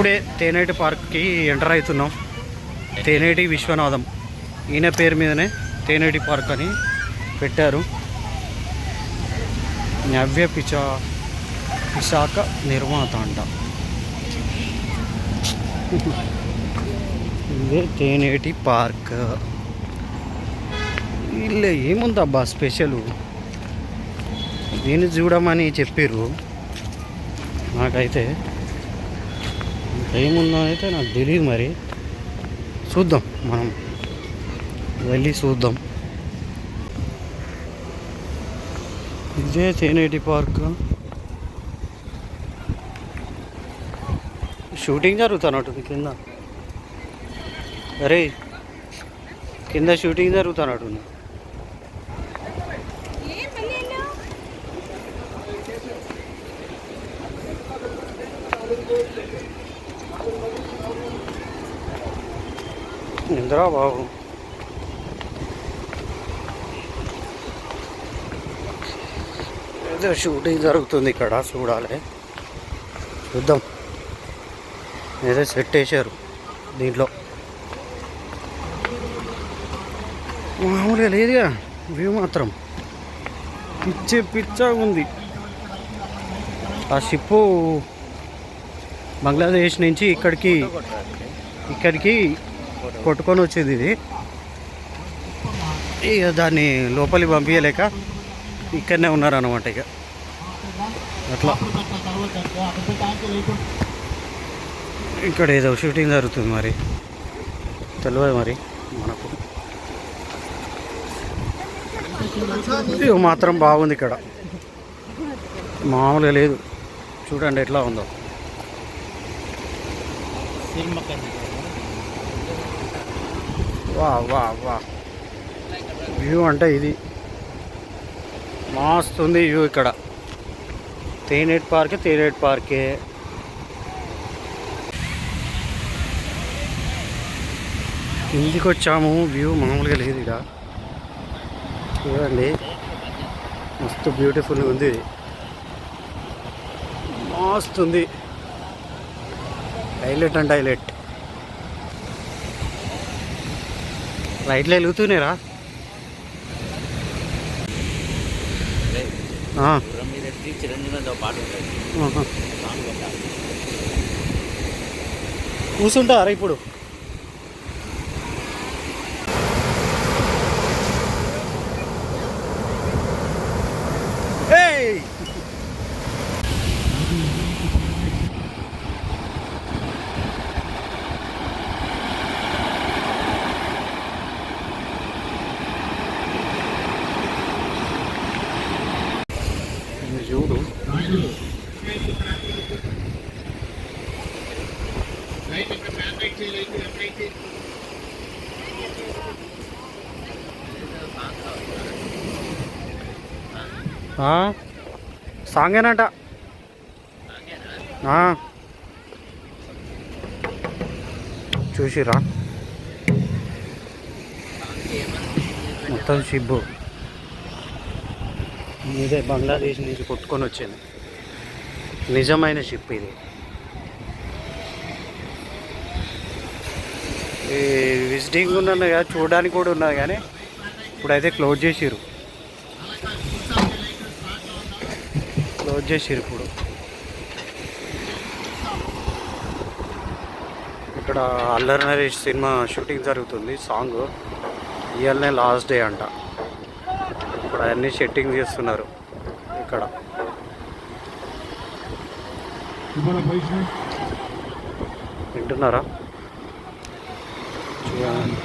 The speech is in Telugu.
ఇప్పుడే తేనేటి పార్క్కి ఎంటర్ అవుతున్నాం. తేనేటి విశ్వనాథం. ఈయన పేరు మీదనే తేనేటి పార్క్ అని పెట్టారు. నవ్య పిచా విశాఖ నిర్మాత అంట ఇదే తేనేటి పార్క్. ఇల్లు ఏముందబ్బా స్పెషల్? దీన్ని చూడమని చెప్పారు నాకైతే ఏముందో అయితే నాకు తెలియదు మరి. చూద్దాం మనం వెళ్ళి చూద్దాం. ఇదే తేనేటి పార్క్. షూటింగ్ జరుగుతున్నట్టుంది కింద. అరే కింద షూటింగ్ జరుగుతున్నట్టుంది నిద్ర బాబు. ఏదో షూటింగ్ జరుగుతుంది ఇక్కడ చూడాలి. చూద్దాం. ఏదో సెట్ వేసారు దీంట్లో. మామూలుగా లేదుగా వ్యూ మాత్రం. పిచ్చి పిచ్చగా ఉంది. ఆ షిప్పు బంగ్లాదేశ్ నుంచి ఇక్కడికి ఇక్కడికి కొట్టుకొని వచ్చేది ఇది. ఇక దాన్ని లోపలికి పంపించలేక ఇక్కడనే ఉన్నారన్నమాట ఇక. అట్లా. ఇక్కడ ఏదో షూటింగ్ జరుగుతుంది మరి. తెలియదు మరి మనకు. ఇది మాత్రం బాగుంది ఇక్కడ. మామూలుగా లేదు. చూడండి ఎట్లా ఉందో. వా వా వా. వ్యూ అంటే ఇది. మస్తుంది వ్యూ ఇక్కడ. తేనేట్ పార్కే తేనేట్ పార్కే. కిందికి వచ్చాము. వ్యూ మామూలుగా లేదు ఇక్కడ. చూడండి. మస్తు బ్యూటిఫుల్ ఉంది మస్తు ఉంది హైలైట్ అండ్ హైలైట్ లైట్లు వెలుగుతున్నాయిరా. ఆ, చిరంజీవితో పాటు ఉంటుంది ఆహా. కూర్చుంటారా ఇప్పుడు? సాంగేనట. సాంగేనంట చూసిరా? మొత్తం షిబ్బు. ఇదే బంగ్లాదేశ్ నుంచి కొట్టుకొని వచ్చింది. నిజమైన షిప్ ఇది. విజిటింగ్ ఉన్నది కదా చూడడానికి కూడా ఉన్నది కానీ ఇప్పుడైతే క్లోజ్ చేసిరు క్లోజ్ చేసిరు ఇప్పుడు. ఇక్కడ అల్లరి నరేష్ సినిమా షూటింగ్ జరుగుతుంది సాంగ్ ఇవాళనే లాస్ట్ డే అంట. ఇప్పుడు అవన్నీ సెట్టింగ్ చేస్తున్నారు ఇక్కడ. వింటున్నారా? చూడండి